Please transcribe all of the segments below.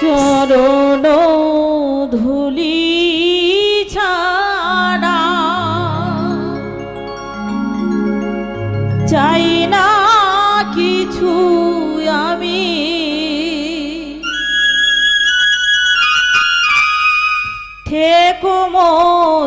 চরণ ধুলি ছাড়া চাই না কিছু আমি। থেকো মোর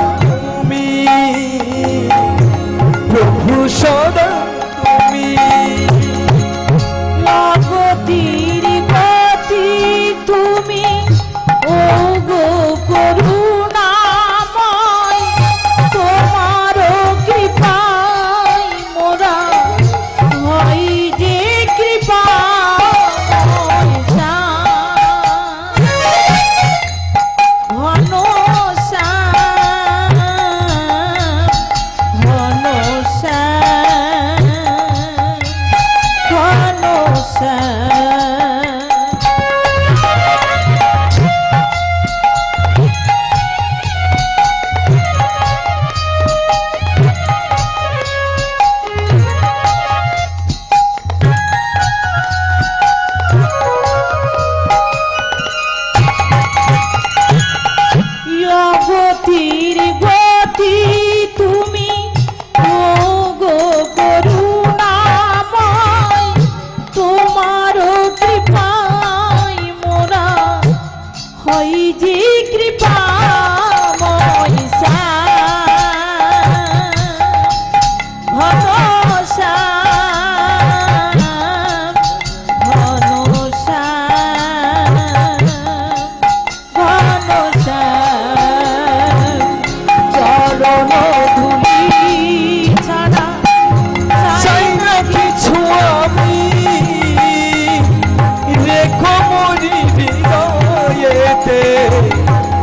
হই যে শ্যাম ঘন শ্যাম ঘন শ্যাম চরণ ধুলি ছাড়া চাই না কিছু আমি। রেখো মরি হৃদয়েতে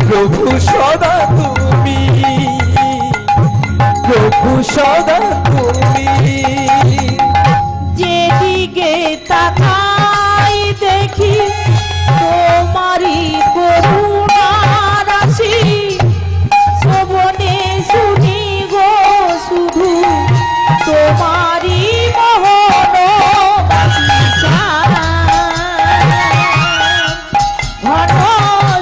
প্রভু সদা তুমি। প্রভু সদা তুমি। Oh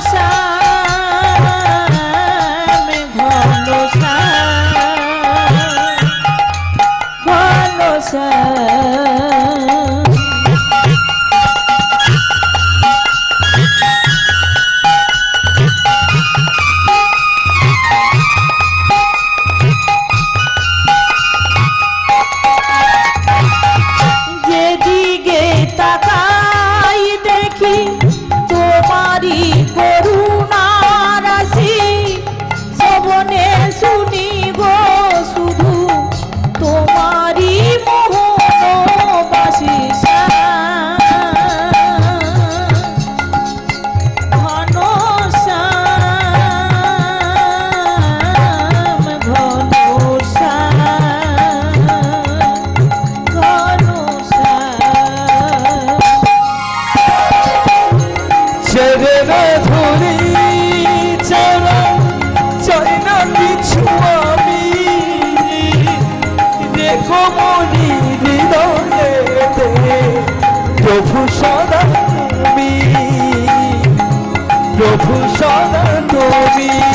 প্রভু সদা তুমি।